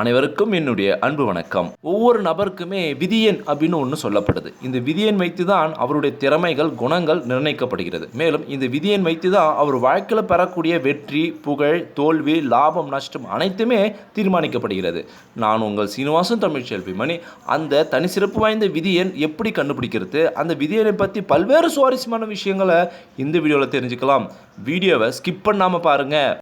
அனைவருக்கும் என்னுடைய அன்பு வணக்கம். ஒவ்வொரு நபருக்குமே விதியன் அப்படின்னு ஒன்று சொல்லப்படுது. இந்த விதியன் வைத்து தான் அவருடைய திறமைகள் குணங்கள் நிர்ணயிக்கப்படுகிறது. மேலும் இந்த விதியன் வைத்து தான் அவர் வாழ்க்கையில் பெறக்கூடிய வெற்றி புகழ் தோல்வி லாபம் நஷ்டம் அனைத்துமே தீர்மானிக்கப்படுகிறது. நான் உங்கள் சீனிவாசன் தமிழ் செல்விமணி. அந்த தனி சிறப்பு வாய்ந்த விதியன் எப்படி கண்டுபிடிக்கிறது? அந்த விதியனை பற்றி பல்வேறு சுவாரஸ்யமான விஷயங்களை இந்த வீடியோவில் தெரிஞ்சுக்கலாம். வீடியோவை ஸ்கிப் பண்ணாமல் பாருங்கள்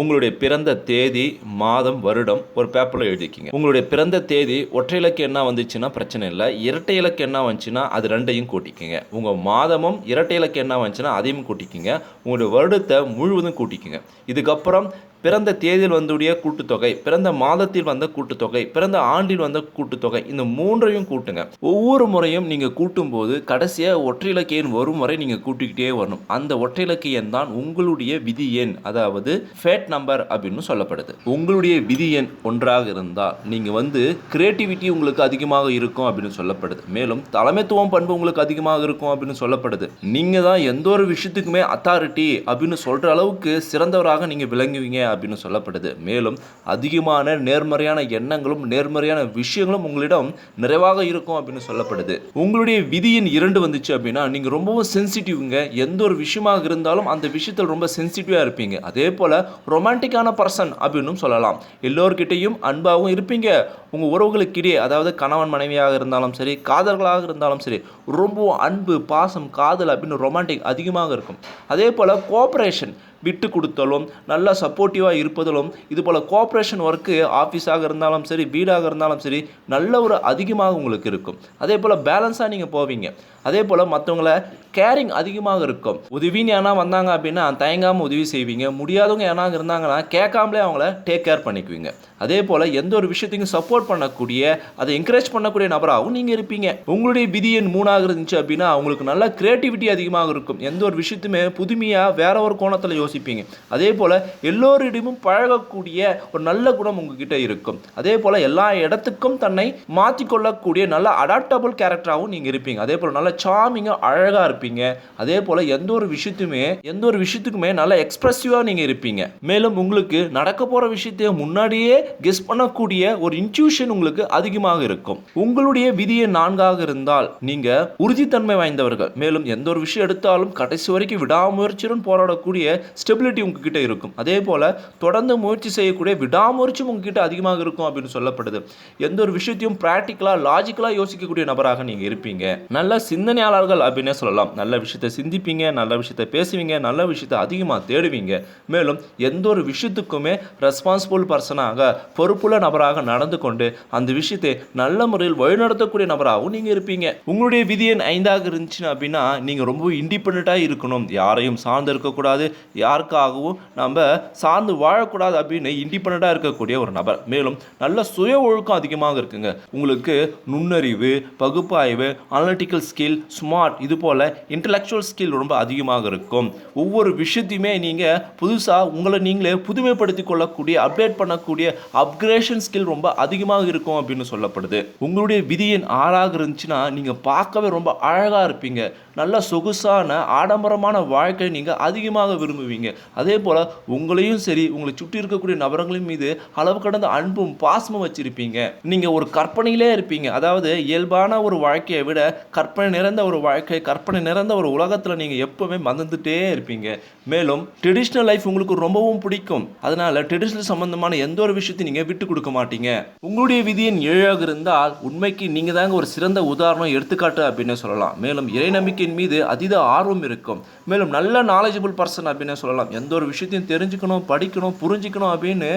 உங்களுடைய பிறந்த தேதி மாதம் வருடம் ஒரு பேப்பரில் எழுதிக்கிங்க உங்களுடைய பிறந்த தேதி ஒற்றை இலக்கு என்ன வந்துச்சுன்னா பிரச்சனை இல்லை. இரட்டை இலக்கு என்ன வந்துச்சுன்னா அது ரெண்டையும் கூட்டிக்கிங்க. உங்கள் மாதமும் இரட்டை இலக்கு என்ன வந்துச்சுன்னா அதையும் கூட்டிக்கிங்க. உங்களுடைய வருடத்தை முழுவதும் கூட்டிக்கிங்க. இதுக்கப்புறம் பிறந்த தேதியில் வந்துடைய கூட்டுத்தொகை பிறந்த மாதத்தில் வந்த கூட்டுத்தொகை பிறந்த ஆண்டில் வந்த கூட்டுத்தொகை இந்த மூன்றையும் கூட்டுங்க. ஒவ்வொரு முறையும் நீங்கள் கூட்டும்போது கடைசியாக ஒற்றை இலக்க எண் வரும் வரை நீங்கள் கூட்டிக்கிட்டே வரணும். அந்த ஒற்றை இலக்க எண் தான் உங்களுடைய விதி எண். அதாவது ஃபேட் நம்பர் அப்படின்னு சொல்லப்படுது. உங்களுடைய விதி எண் ஒன்றாக இருந்தால் நீங்கள் வந்து கிரியேட்டிவிட்டி உங்களுக்கு அதிகமாக இருக்கும் அப்படின்னு சொல்லப்படுது. மேலும் தலைமைத்துவம் பண்பு உங்களுக்கு அதிகமாக இருக்கும் அப்படின்னு சொல்லப்படுது. நீங்கள் தான் எந்த ஒரு விஷயத்துக்குமே அத்தாரிட்டி அப்படின்னு சொல்கிற அளவுக்கு சிறந்தவராக நீங்கள் விளங்குவீங்க அப்படின்னு சொல்லப்படுது. மேலும் அதிகமான நேர்மறையான எண்ணங்களும் நேர்மறையான விஷயங்களும் உங்களிடம் நிறைவாக இருக்கும் அப்படின்னு சொல்லப்படுது. உங்களுடைய விதியின் இரண்டு வந்துச்சு அப்படின்னா நீங்கள் ரொம்பவும் சென்சிட்டிவ்ங்க எந்த ஒரு விஷயமாக இருந்தாலும் அந்த விஷயத்தில் ரொம்ப சென்சிட்டிவாக இருப்பீங்க. அதே போல் ரொமான்டிக்கான பர்சன் அப்படின்னும் சொல்லலாம். எல்லோர்கிட்டையும் அன்பாகவும் இருப்பீங்க. உங்கள் உறவுகளுக்கிடையே அதாவது கணவன் மனைவியாக இருந்தாலும் சரி காதல்களாக இருந்தாலும் சரி ரொம்பவும் அன்பு பாசம் காதல் அப்படின்னு ரொமான்டிக் அதிகமாக இருக்கும். அதே போல் கோஆப்ரேஷன் விட்டு கொடுத்தலும் நல்லா சப்போர்ட்டிவாக இருப்பதிலும் இது போல் கோஆப்ரேஷன் ஒர்க்கு ஆஃபீஸாக இருந்தாலும் சரி வீடாக இருந்தாலும் சரி நல்ல ஒரு அதிகமாக உங்களுக்கு இருக்கும். அதே போல் பேலன்ஸாக நீங்கள் போவீங்க. அதே போல் மற்றவங்கள கேரிங் அதிகமாக இருக்கும். உதவின்னு யானா வந்தாங்க அப்படின்னா தயங்காமல் உதவி செய்வீங்க. முடியாதவங்க யானா இருந்தாங்கன்னா கேட்காமலே அவங்கள டேக் கேர் பண்ணிக்குவீங்க. அதே போல் எந்த ஒரு விஷயத்தையும் சப்போர்ட் பண்ணக்கூடிய அதை என்கரேஜ் பண்ணக்கூடிய நபராகவும் நீங்கள் இருப்பீங்க. உங்களுடைய விதி எண் மூணாக இருந்துச்சு அப்படின்னா அவங்களுக்கு நல்ல கிரியேட்டிவிட்டி அதிகமாக இருக்கும். எந்த ஒரு விஷயத்தையுமே புதுமையாக வேற ஒரு கோணத்தில் யோசிப்பீங்க. அதே போல் எல்லோரிடமும் பழகக்கூடிய ஒரு நல்ல குணம் உங்ககிட்ட இருக்கும். அதே போல் எல்லா இடத்துக்கும் தன்னை மாற்றிக்கொள்ளக்கூடிய நல்ல அடாப்டபுள் கேரக்டராகவும் நீங்கள் இருப்பீங்க. அதே போல் நல்ல சாமிங்காக அழகாக இருப்பீங்க. அதே போல் எந்த ஒரு விஷயத்துமே எந்த ஒரு விஷயத்துக்குமே நல்ல எக்ஸ்பிரசிவாக நீங்கள் இருப்பீங்க. மேலும் உங்களுக்கு நடக்க போகிற விஷயத்தை முன்னாடியே கெஸ் பண்ணக்கூடிய ஒரு இன்ட்யூஷன் உங்களுக்கு அதிகமாக இருக்கும். உங்களுடைய விதியை நான்காக இருந்தால் நீங்கள் உறுதித்தன்மை வாய்ந்தவர்கள். மேலும் எந்த ஒரு விஷயம் எடுத்தாலும் கடைசி வரைக்கும் விடாமுயற்சியுடன் போராடக்கூடிய ஸ்டெபிலிட்டி உங்ககிட்ட இருக்கும். அதே போல் தொடர்ந்து முயற்சி செய்யக்கூடிய விடாமுயற்சியும் உங்ககிட்ட அதிகமாக இருக்கும் அப்படின்னு சொல்லப்படுது. எந்த ஒரு விஷயத்தையும் ப்ராக்டிக்கலாக லாஜிக்கலாக யோசிக்கக்கூடிய நபராக நீங்கள் இருப்பீங்க. நல்ல சிந்தனையாளர்கள் அப்படின்னே சொல்லலாம். நல்ல விஷயத்தை சிந்திப்பீங்க நல்ல விஷயத்தை பேசுவீங்க நல்ல விஷயத்தை அதிகமாக தேடுவீங்க. மேலும் எந்த ஒரு விஷயத்துக்குமே ரெஸ்பான்சிபிள் பர்சனாக பொறுப்புள்ள நபராக நடந்து கொண்டு அந்த விஷயத்தை நல்ல முறையில் வழிநடத்தக்கூடிய நபராகவும் நீங்கள் இருப்பீங்க. உங்களுடைய விதி எண் ஐந்தாக இருந்துச்சுன்னா அப்படின்னா நீங்கள் ரொம்ப இண்டிபெண்ட்டாக இருக்கணும். யாரையும் சார்ந்து இருக்கக்கூடாது. யாருக்காகவும் நம்ம சார்ந்து வாழக்கூடாது அப்படின்னு இண்டிபெண்ட்டாக இருக்கக்கூடிய ஒரு நபர். மேலும் நல்ல சுய ஒழுக்கம் அதிகமாக இருக்குங்க. உங்களுக்கு நுண்ணறிவு பகுப்பாய்வு அனலிட்டிக்கல் ஸ்கில் ஸ்மார்ட் இது போல் இன்டலெக்சுவல் ஸ்கில் ரொம்ப அதிகமாக இருக்கும். ஒவ்வொரு விஷயத்தையுமே நீங்கள் புதுசாக உங்களை நீங்களே புதுமைப்படுத்தி கொள்ளக்கூடிய அப்டேட் பண்ணக்கூடிய அப்கிரேஷன் ஸ்கில் ரொம்ப அதிகமாக இருக்கும் அப்படின்னு சொல்லப்படுது. உங்களுடைய விதியின் ஆறாக இருந்துச்சுன்னா நீங்கள் பார்க்கவே ரொம்ப அழகாக இருப்பீங்க. நல்ல சொகுசான ஆடம்பரமான வாழ்க்கை நீங்கள் அதிகமாக விரும்புவீங்க. அதே போல் உங்களையும் சரி உங்களை சுற்றி இருக்கக்கூடிய நபர்களின் மீது அளவு கடந்த அன்பும் பாசமும் வச்சிருப்பீங்க. நீங்கள் ஒரு கற்பனையிலே இருப்பீங்க. அதாவது இயல்பான ஒரு வாழ்க்கையை விட கற்பனை நிறைந்த ஒரு வாழ்க்கை கற்பனை நிறைந்த ஒரு உலகத்தில் நீங்கள் எப்பவுமே மறந்துட்டே இருப்பீங்க. மேலும் ட்ரெடிஷ்னல் லைஃப் உங்களுக்கு ரொம்பவும் பிடிக்கும். அதனால ட்ரெடிஷ்னல் சம்பந்தமான எந்த ஒரு விஷயத்தையும் நீங்கள் விட்டு கொடுக்க மாட்டீங்க. உங்களுடைய விதியின் ஏழாக இருந்தால் உண்மைக்கு நீங்கள் தாங்க ஒரு சிறந்த உதாரணம் எடுத்துக்காட்டு அப்படின்னு சொல்லலாம். மேலும் இறை நம்பிக்கையின் மீது அதீத ஆர்வம் இருக்கும். மேலும் நல்ல நாலேஜபிள் பர்சன் அப்படின்னு சொல்லலாம். எந்த ஒரு விஷயத்தையும் தெரிஞ்சுக்கணும் படிக்கணும் புரிஞ்சுக்கணும் அப்படின்னு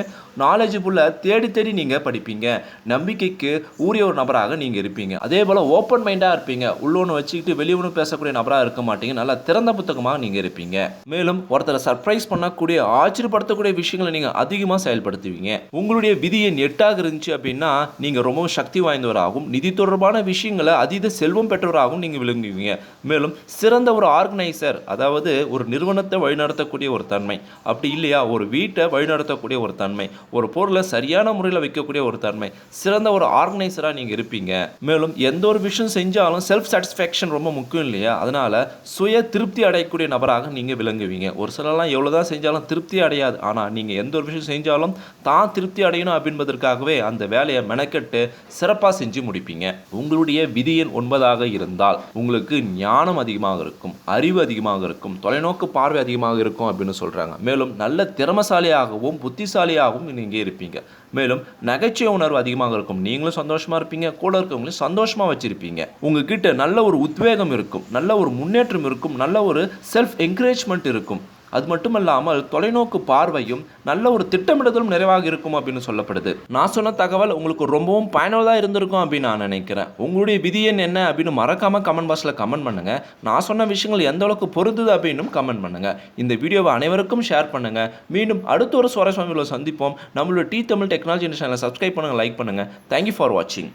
நாலேஜபுள்ள தேடி தேடி நீங்கள் படிப்பீங்க. நம்பிக்கைக்கு ஊறிய ஒரு நபராக நீங்கள் இருப்பீங்க. அதே போல் ஓப்பன் மைண்டாக இருப்பீங்க. உள்ளொன்று வச்சுக்கிட்டு வெளியொன்று பேசக்கூடிய நபராக இருக்க மாட்டீங்க. நல்லா திறந்த புத்தகமாக நீங்கள் இருப்பீங்க. மேலும் ஒருத்தரை சர்ப்ரைஸ் பண்ணக்கூடிய ஆச்சரியப்படுத்தக்கூடிய விஷயங்களை நீங்கள் அதிகமாக செயல்படுத்துவீங்க. உங்களுடைய விதி எண் எட்டாக இருந்துச்சு அப்படின்னா நீங்கள் ரொம்பவும் சக்தி வாய்ந்தவராகவும் நிதி தொடர்பான விஷயங்களை அதீத செல்வம் பெற்றவராகவும் நீங்கள் விளங்குவீங்க. மேலும் சிறந்த ஒரு ஆர்கனைசர் அதாவது ஒரு நிறுவனத்தை வழிநடத்தக்கூடிய வைக்கக்கூடிய ஒரு தன்மை. அப்படி இல்லையா? ஒரு வீட்டை வழிநடத்தக்கூடிய ஒரு தன்மை. ஒரு பொருளை சரியான முறையில் வைக்கக்கூடிய ஒரு தன்மை. சிறந்த ஒரு ஆர்கனைசராக நீங்கள் இருப்பீங்க. மேலும் எந்த ஒரு விஷயம் செஞ்சாலும் செல்ஃப் சாட்டிஸ்ஃபேக்ஷன் ரொம்ப முக்கியம் இல்லையா? அதனால சுய திருப்தி அடையக்கூடிய நபராக நீங்கள் விளங்குவீங்க. ஒரு சிலர்லாம் எவ்வளோ தான் செஞ்சாலும் திருப்தி அடையாது. ஆனால் நீங்கள் எந்த ஒரு விஷயம் செஞ்சாலும் தான் திருப்தி அடையணும் அப்படின்பதற்காகவே அந்த வேலையை மெனக்கெட்டு சிறப்பாக செஞ்சு முடிப்பீங்க. உங்களுடைய விதியின் ஒன்பதாக இருந்தால் உங்களுக்கு ஞானம் அதிகமாக இருக்கும் அறிவு அதிகமாக இருக்கும் தொலைநோக்கு பார்வை அதிகமாக இருக்கும். அப்படின்னு சொல்கிறாங்க மேலும் நல்ல திறமசாலியாகவும் புத்திசாலியாகவும் நீங்கள் இருப்பீங்க. மேலும் நகைச்சுவை உணர்வு அதிகமாக இருக்கும். நீங்களும் சந்தோஷமாக இருப்பீங்க. கூட இருக்கவங்களையும் சந்தோஷமாக வச்சுருப்பீங்க. உங்ககிட்ட நல்ல ஒரு உத்வேகம் இருக்கும். நல்ல ஒரு முன்னேற்றம் இருக்கும். நல்ல ஒரு செல்ஃப் என்கரேஜ்மெண்ட் இருக்கும். அது மட்டுமல்லாமல் தொலைநோக்கு பார்வையும் நல்ல ஒரு திட்டமிடுதலும் நிறைவாக இருக்கும் அப்படின்னு சொல்லப்படுது. நான் சொன்ன தகவல் உங்களுக்கு ரொம்பவும் பயனுள்ளதாக இருந்திருக்கும் அப்படின்னு நான் நினைக்கிறேன். உங்களுடைய விதி எண் என்ன அப்படின்னு மறக்காமல் கமெண்ட் பாக்ஸில் கமெண்ட் பண்ணுங்க. நான் சொன்ன விஷயங்கள் எந்த அளவுக்கு பொருந்துது அப்படின்னும் கமெண்ட் பண்ணுங்க. இந்த வீடியோவை அனைவருக்கும் ஷேர் பண்ணுங்க. மீண்டும் அடுத்த ஒரு சுவாரஸ்யமான சந்திப்போம். நம்மளோட டி தமிழ் டெக்னாலஜி சேனலை சப்ஸ்கிரைப் பண்ணுங்க லைக் பண்ணுங்க. தேங்க்யூ ஃபார் வாட்சிங்